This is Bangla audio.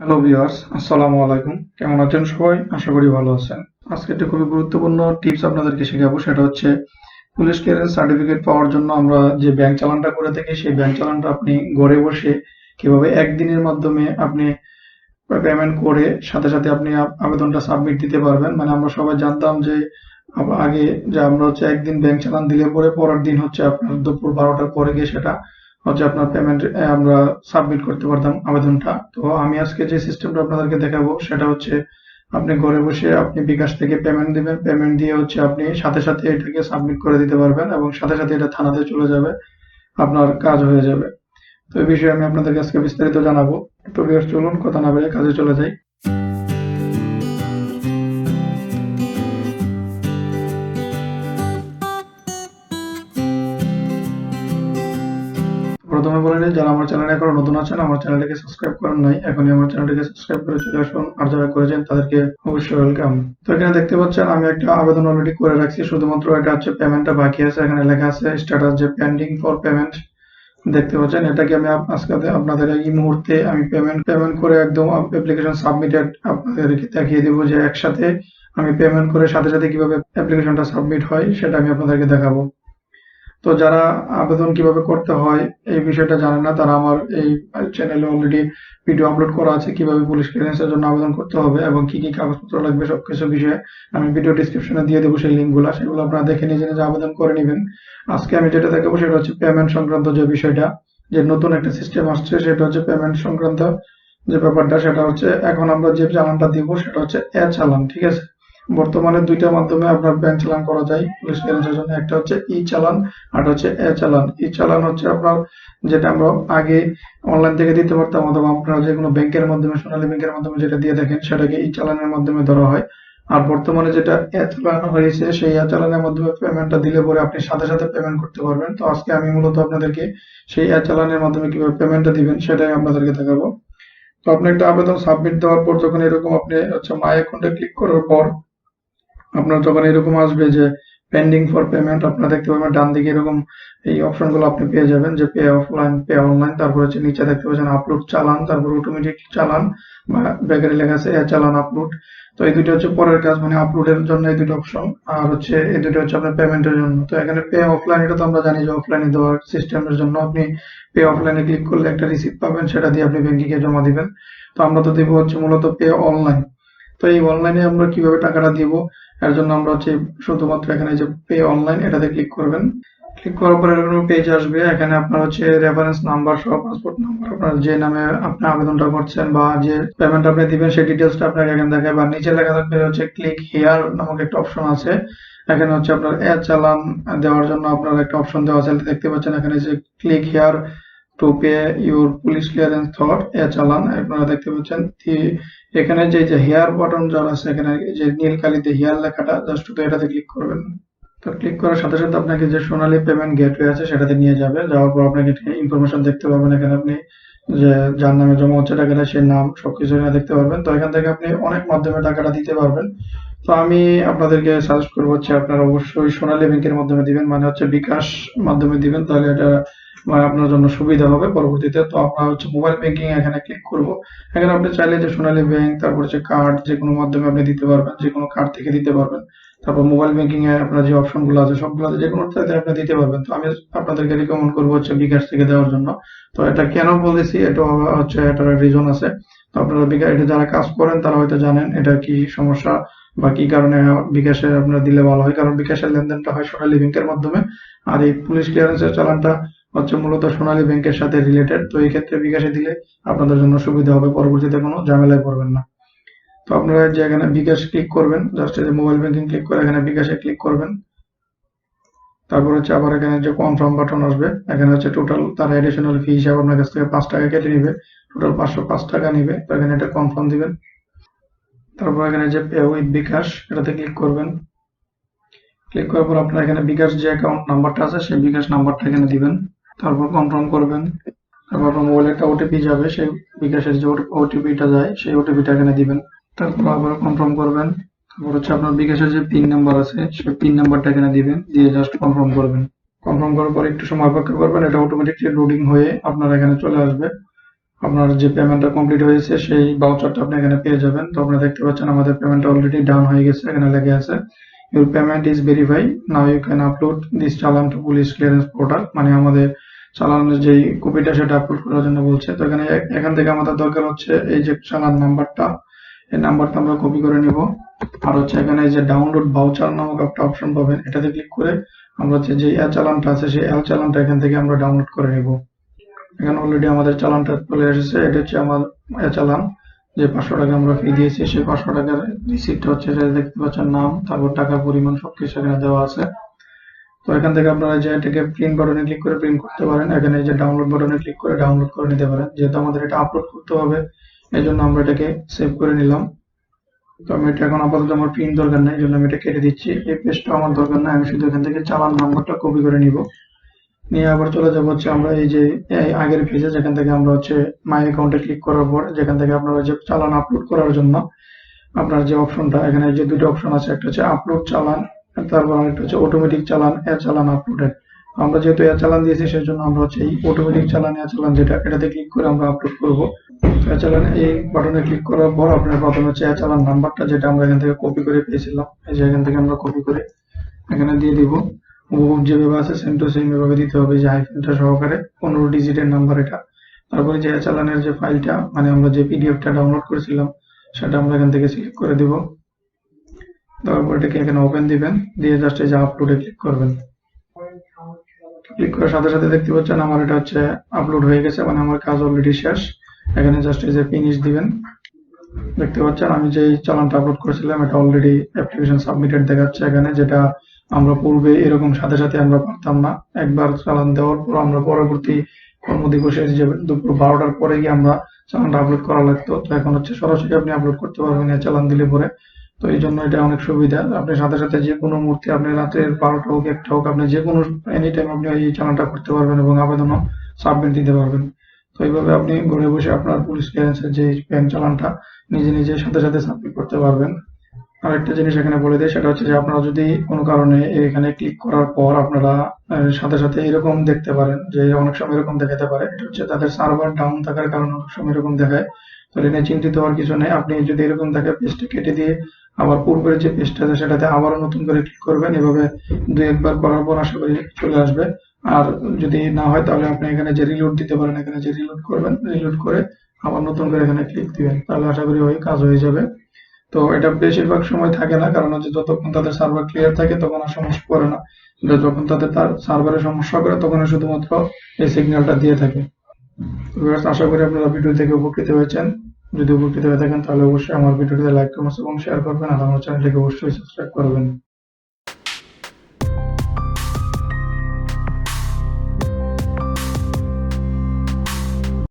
হ্যালো ভিউয়ার্স আসসালামু আলাইকুম কেমন আছেন সবাই? আশা করি ভালো আছেন। আজকে একটা খুবই গুরুত্বপূর্ণ টিপস আপনাদেরকে শেখাবো। সেটা হচ্ছে পুলিশ ক্লিয়ারেন্স সার্টিফিকেট পাওয়ার জন্য আমরা যে ব্যাংক চালানটা করে থাকি, সেই ব্যাংক চালানটা আপনি ঘরে বসে কীভাবে একদিনের মাধ্যমে আপনি পেমেন্ট করে সাথে সাথে আপনি আবেদনটা সাবমিট দিতে পারবেন। মানে আমরা সবাই জানতাম যে আগে যে আমরা হচ্ছে একদিন ব্যাংক চালান দিলে পরে পরের দিন হচ্ছে আপনার দুপুর বারোটার পরে গিয়ে সেটা হচ্ছে আপনার পেমেন্ট আমরা সাবমিট করতে পারতাম আবেদনটা। তো আমি আজকে যে সিস্টেমটা আপনাদেরকে দেখাবো, সেটা হচ্ছে আপনি ঘরে বসে আপনি বিকাশ থেকে পেমেন্ট দিবেন। পেমেন্ট দিয়ে হচ্ছে আপনি সাথে সাথে এটাকে সাবমিট করে দিতে পারবেন এবং সাথে সাথে এটা থানাতে চলে যাবে, আপনার কাজ হয়ে যাবে। তো এই বিষয়ে আমি আপনাদেরকে আজকে বিস্তারিত জানাব। তো চলুন, কথা না বলে কাজে চলে যাই। নিই যারা আমার চ্যানেলে এখনও নতুন আছেন, আমার চ্যানেলটিকে সাবস্ক্রাইব করেন নাই, এখনই আমার চ্যানেলটিকে সাবস্ক্রাইব করে চলে আসুন। আর যারা করেছেন, তাদেরকে অবশ্যই ওয়েলকাম তো এখানে দেখতে পাচ্ছেন, আমি একটা আবেদন অলরেডি করে রাখছি। শুধুমাত্র এটা হচ্ছে পেমেন্টটা বাকি আছে। এখানে লেখা আছে স্ট্যাটাস যে পেন্ডিং ফর পেমেন্ট দেখতে পাচ্ছেন এটাকে আমি আজকে আপনাদের এই মুহূর্তে আমি পেমেন্ট পেমেন্ট করে একদম অ্যাপ্লিকেশন সাবমিটেড আপনাদেরকে দেখিয়ে দেবো যে একসাথে আমি পেমেন্ট করে সাথে সাথে কীভাবে অ্যাপ্লিকেশনটা সাবমিট হয়, সেটা আমি আপনাদেরকে দেখাবো। তো যারা আবেদন কীভাবে করতে হয়, এই বিষয়টা জানে না, তারা আমার এই চ্যানেলে অলরেডি ভিডিও আপলোড করা আছে, কীভাবে পুলিশ ক্লিয়ারেন্সের জন্য আবেদন করতে হবে এবং কি কি কাগজপত্র লাগবে সবকিছু বিষয়ে আমি ভিডিও ডিসক্রিপশনে দিয়ে দেবো সেই লিঙ্কগুলো সেগুলো আপনারা দেখে নিজে নিজে আবেদন করে নেবেন। আজকে আমি যেটা দেখাবো সেটা হচ্ছে পেমেন্ট সংক্রান্ত যে বিষয়টা, যে নতুন একটা সিস্টেম আসছে, সেটা হচ্ছে পেমেন্ট সংক্রান্ত যে ব্যাপারটা, সেটা হচ্ছে এখন আমরা যে চালানটা দিব, সেটা হচ্ছে এ চালান, ঠিক আছে? বর্তমানে দুইটা মাধ্যমে আপনার ব্যাংক চালান করা যায়। পুলিশ ক্লিয়ারেন্সের জন্য একটা হচ্ছে ই চালান আর হচ্ছে এ চালান ই চালান হচ্ছে আপনার যেটা আমরা আগে অনলাইন থেকে দিতে পারতাম, অথবা আপনারা যে কোনো ব্যাংকের মাধ্যমে, সোনালী ব্যাংকের মাধ্যমে যেটা দিয়ে দেখেন সেটাকে ই চালানের মাধ্যমে ধরা হয়। আর বর্তমানে যেটা এ চালান হয়েছে, সেই এ চালানের মাধ্যমে পেমেন্টটা দিলে পরে আপনি সাথে সাথে পেমেন্ট করতে পারবেন। তো আজকে আমি মূলত আপনাদেরকে সেই এ চালানের মাধ্যমে কীভাবে পেমেন্টটা দিবেন, সেটাই আপনাদেরকে দেখাবো। তো আপনি একটা আবেদন সাবমিট দেওয়ার পর যখন এরকম আপনি হচ্ছে মাই অ্যাকাউন্টে ক্লিক করার পর আপনার যখন এরকম আসবে যে পেন্ডিং ফর পেমেন্ট আপনারা দেখতে পাবেন ডান দিকে এরকম এই অপশনগুলো আপনি পেয়ে যাবেন, যে পে অফলাইন পে অনলাইন তারপর হচ্ছে নিচে দেখতে পাচ্ছেন আপলোড চালান, তারপর অটোমেটিক চালান বা ব্যাকের লেখা আছে চালান আপলোড তো এই দুটো হচ্ছে পরের কাজ মানে আপলোডের জন্য এই দুটো অপশন আর হচ্ছে এই দুটো হচ্ছে আপনার পেমেন্টের জন্য। তো এখানে পে অফলাইন এটা তো আমরা জানি যে অফলাইনে দেওয়ার সিস্টেমের জন্য আপনি পে অফলাইনে ক্লিক করলে একটা রিসিপ্ট পাবেন, সেটা দিয়ে আপনি ব্যাংকিংয়ে জমা দিবেন। তো আমরা তো দেবো হচ্ছে মূলত পে অনলাইন তো এই অনলাইনে আমরা কীভাবে টাকাটা দিব? এর জন্য আমরা হচ্ছে শুধুমাত্র এখানে যে পে অনলাইন এটাতে ক্লিক করবেন। ক্লিক করার পরে এরকম পেজ আসবে। এখানে আপনার হচ্ছে রেফারেন্স নাম্বার সহ পাসপোর্ট নাম্বার আপনার যে নামে আপনি আবেদনটা করছেন বা যে পেমেন্ট আপনি দিবেন, সেই ডিটেলসটা আপনাকে এখানে দেখায়। বা নিচে লেখা থাকবে হচ্ছে ক্লিক হেয়ার নামক একটা অপশন আছে। এখানে হচ্ছে আপনার এ চালান দেওয়ার জন্য আপনার একটা অপশন দেওয়া আছে। দেখতে পাচ্ছেন এখানে যে click here to pay your police clearance through a challan আপনারা দেখতে পাচ্ছেন এখানে যে যে হেয়ার বাটন যারা আছে, এখানে যে নীল কালিতে হেয়ার লেখাটা জাস্ট তো এটাতে ক্লিক করবেন। তো ক্লিক করার সাথে সাথে আপনাকে যে সোনালী পেমেন্ট গেটওয়ে আছে, সেটাতে নিয়ে যাবে যাওয়ার পর আপনাকে ইনফরমেশন দেখতে পাবেন। এখানে আপনি যে যার নামে জমা হচ্ছে টাকাটা সে নাম, সবকিছু এখানে দেখতে পারবেন। তো এখান থেকে আপনি অনেক মাধ্যমে টাকাটা দিতে পারবেন। তো আমি আপনাদেরকে সাজেস্ট করব হচ্ছে, আপনারা অবশ্যই সোনালী ব্যাংকের মাধ্যমে দিবেন মানে হচ্ছে বিকাশ মাধ্যমে দিবেন। তাহলে এটা আপনার জন্য সুবিধা হবে পরবর্তীতে। তো আমরা হচ্ছে মোবাইল ব্যাংকিং এখানে ক্লিক করব। এখানে আপনি চাইলে যে সোনালী ব্যাংক তারপর হচ্ছে কার্ড যে কোনো মাধ্যমে আপনি দিতে পারবেন, যে কোনো কার্ড থেকে দিতে পারবেন। তারপর মোবাইল ব্যাংকিং এ আপনার যে অপশনগুলো আছে, সবগুলোতে যে কোনোটাতে আপনি দিতে পারবেন। তো আমি আপনাদেরকে রিকমেন্ড করব হচ্ছে বিকাশ থেকে দেওয়ার জন্য। তো এটা কেন বলেছি এটা হচ্ছে এটার রিজন আছে। তো আপনারা বিকাশ, এটা যারা কাজ করেন, তারা হয়তো জানেন এটা কি সমস্যা বা কি কারণে বিকাশে আপনারা দিলে ভালো হয়। কারণ বিকাশের লেনদেনটা হয় সোনালী ব্যাংকের মাধ্যমে। আর এই পুলিশ ক্লিয়ারেন্সের চালানটা হচ্ছে মূলত সোনালী ব্যাংকের সাথে রিলেটেড তো এই ক্ষেত্রে বিকাশে দিলে আপনাদের জন্য সুবিধা হবে পরবর্তীতে কোনো ঝামেলায় পড়বেন না। তো আপনারা যে এখানে বিকাশ ক্লিক করবেন জাস্ট এই যে মোবাইল ব্যাংকিং ক্লিক করে এখানে বিকাশে ক্লিক করবেন। তারপর হচ্ছে আবার এখানে যে কনফার্ম বাটন আসবে, এখানে হচ্ছে টোটাল তার এডিশনাল ফি হিসাবে আপনার কাছ থেকে পাঁচ টাকা কেটে নিবে। টোটাল পাঁচশো পাঁচ টাকা নিবে, তো এখানে এটা কনফার্ম দিবেন। তারপর এখানে যে পে উইথ বিকাশ, এটাতে ক্লিক করবেন। ক্লিক করার পর আপনার এখানে বিকাশ যে অ্যাকাউন্ট নাম্বারটা আছে, সেই বিকাশ নাম্বারটা এখানে দিবেন। তারপর কনফার্ম করবেন। তারপর আপনার মোবাইলে একটা ওটিপি যাবে, সেই বিকাশের যে ওটিপিটা যায়, সেই ওটিপিটা এখানে দিবেন। তারপর আবার কনফার্ম করবেন। তারপর হচ্ছে আপনার বিকাশের যে পিন নাম্বার আছে, সেই পিন নাম্বারটা এখানে দিবেন, দিয়ে জাস্ট কনফার্ম করবেন। কনফার্ম করার পর একটু সময় অপেক্ষা করবেন, এটা অটোমেটিকলি লোডিং হয়ে আপনার এখানে চলে আসবে। আপনার যে পেমেন্টটা কমপ্লিট হয়েছে, সেই ভাউচারটা আপনি এখানে পেয়ে যাবেন। তো আপনারা দেখতে পাচ্ছেন আমাদের পেমেন্টটা অলরেডি ডাউন হয়ে গেছে, এখানে লেগে আছে। Your payment is verify now you can upload this challan to police clearance portal মানে আমাদের চালানের যেই কপিটা সেটা আপলোড করার জন্য বলছে। তো এখানে এখান থেকে আমাদের দরকার হচ্ছে এই যে চালান নাম্বারটা, এই নাম্বারটা আমরা কপি করে নিব। আর হচ্ছে এখানে যে ডাউনলোড ভাউচার নামক একটা অপশন পাবেন। এটাতে ক্লিক করে আমরা হচ্ছে যে এ চালানটা আছে, সেই এল চালানটা এখান থেকে আমরা ডাউনলোড করে নিব। এখানে অলরেডি আমাদের চালানটা চলে এসেছে। এটা হচ্ছে আমার এ চালান। যে পাঁচশো টাকা আমরা ফি দিয়েছি, সেই পাঁচশো টাকার রিসিপ্টটা হচ্ছে এটা দেখতে পাচ্ছেন নাম, তারপর টাকার পরিমাণ সবকিছু এখানে দেওয়া আছে। তো এখান থেকে আপনারা যে এটাকে প্রিন্ট বাটনে ক্লিক করে প্রিন্ট করতে পারেন। এখানে যে ডাউনলোড বাটনে ক্লিক করে ডাউনলোড করে নিতে পারেন। যেহেতু আমাদের এটা আপলোড করতে হবে এই জন্য আমরা এটাকে সেভ করে নিলাম। তো আমি এটা এখন আপাতত আমার প্রিন্ট দরকার নেই এই জন্য আমি এটা কেটে দিচ্ছি। এই পেজটা আমার দরকার নাই, আমি শুধু এখান থেকে চালান নাম্বারটা কপি করে নিব। নিয়ে আবার চলে যাব হচ্ছে আমরা এই যে আগের পেজে যেখান থেকে আমরা হচ্ছে মাই অ্যাকাউন্টে ক্লিক করার পর, যেখান থেকে আপনারা যে চালান আপলোড করার জন্য আপনার যে অপশনটা এখানে যে দুটো অপশন আছে, একটা হচ্ছে আপলোড চালান তারপর আরেকটা হচ্ছে অটোমেটিক চালান এ চালান আপলোডেড আমরা যেহেতু এ চালান দিয়েছি সেই জন্য আমরা হচ্ছে এই অটোমেটিক চালান এ চালান যেটা, এটাতে ক্লিক করে আমরা আপলোড করব। এ চালান এই বাটনে ক্লিক করার পর, আপনার প্রথমে হচ্ছে এ চালান নাম্বারটা যেটা আমরা এখান থেকে কপি করে পেয়েছিলাম, এই যে এখান থেকে আমরা কপি করে এখানে দিয়ে দিব। হুবহুব যেভাবে আছে সেম টু সেম এভাবে দিতে হবে যে হাইফেনটা সহকারে পনেরো ডিজিটের নাম্বার এটা। তারপরে যে চালানের যে ফাইলটা মানে আমরা যে পিডিএফটা ডাউনলোড করেছিলাম, সেটা আমরা এখান থেকে সিলেক্ট করে দিব। তারপর এটাকে এখানে ওপেন দিবেন, দিয়ে জাস্ট এই যে আপলোডে ক্লিক করবেন। ক্লিক করার সাথে সাথে দেখতে পাচ্ছেন আমার এটা হচ্ছে আপলোড হয়ে গেছে মানে আমার কাজ অলরেডি শেষ। এখানে জাস্ট এই যে ফিনিশ দিবেন। দেখতে পাচ্ছেন আমি যে চালানটা আপলোড করেছিলাম, এটা অলরেডি অ্যাপ্লিকেশন সাবমিটেড দেখাচ্ছে এখানে, যেটা আমরা পূর্বে এরকম সাথে সাথে আমরা পারতাম না। একবার চালান দেওয়ার পর আমরা পরবর্তী কর্মদিবসে যে দুপুর বারোটার পরে গিয়ে আমরা চালানটা আপলোড করা লাগতো। তো এখন হচ্ছে সরাসরি আপনি আপলোড করতে পারবেন চালান দিলে পরে। তো এই জন্য এটা অনেক সুবিধা। আপনি সাথে সাথে যে কোনো মুহূর্তে আপনি রাতের বারোটা হোক, একটা হোক, আপনি যে কোনো এনি টাইম আপনি এই চালানটা করতে পারবেন এবং আবেদনও সাবমিট দিতে পারবেন। তো এইভাবে আপনি ঘরে বসে আপনার পুলিশ ক্লিয়ারেন্সের যে ব্যাংক চালানটা নিজে নিজে সাথে সাথে সাবমিট করতে পারবেন। আরেকটা জিনিস এখানে বলে দেয়, সেটা হচ্ছে যে আপনারা যদি কোনো কারণে এখানে ক্লিক করার পর আপনারা সাথে সাথে এরকম দেখতে পারেন যে অনেক সময় এরকম দেখাতে পারে। এটা হচ্ছে তাদের সার্ভার ডাউন থাকার কারণে অনেক সময় এরকম দেখায়। তো এটা চিন্তিত হওয়ার কিছু নেই। আপনি যদি এরকম দেখে পেজটা কেটে দিয়ে আবার পূর্বের যে পেজটা আছে সেটাতে আবারও নতুন করে ক্লিক করবেন, এভাবে দুই একবার করার পর আশা করি চলে আসবে। আর যদি না হয় তাহলে আপনি এখানে যে রিলোড দিতে পারেন, এখানে যে রিলোড করবেন রিলোড করে আবার নতুন করে এখানে ক্লিক দিবেন। তাহলে আশা করি ওই কাজ হয়ে যাবে। তো এটা বেশিরভাগ সময় থাকে না, কারণ হচ্ছে যতক্ষণ তাদের সার্ভার ক্লিয়ার থাকে তখন আর সমস্যা করে না। যখন তাদের তার সার্ভারে সমস্যা করে তখন শুধুমাত্র এই সিগন্যালটা দিয়ে থাকে। আশা করি আপনারা ভিডিও থেকে উপকৃত হয়েছেন। যদি উপকৃত হয়ে থাকেন তাহলে অবশ্যই আমার ভিডিওটিতে লাইক কমেন্টস এবং শেয়ার করবেন আর আমার চ্যানেলটিকে অবশ্যই সাবস্ক্রাইব করবেন।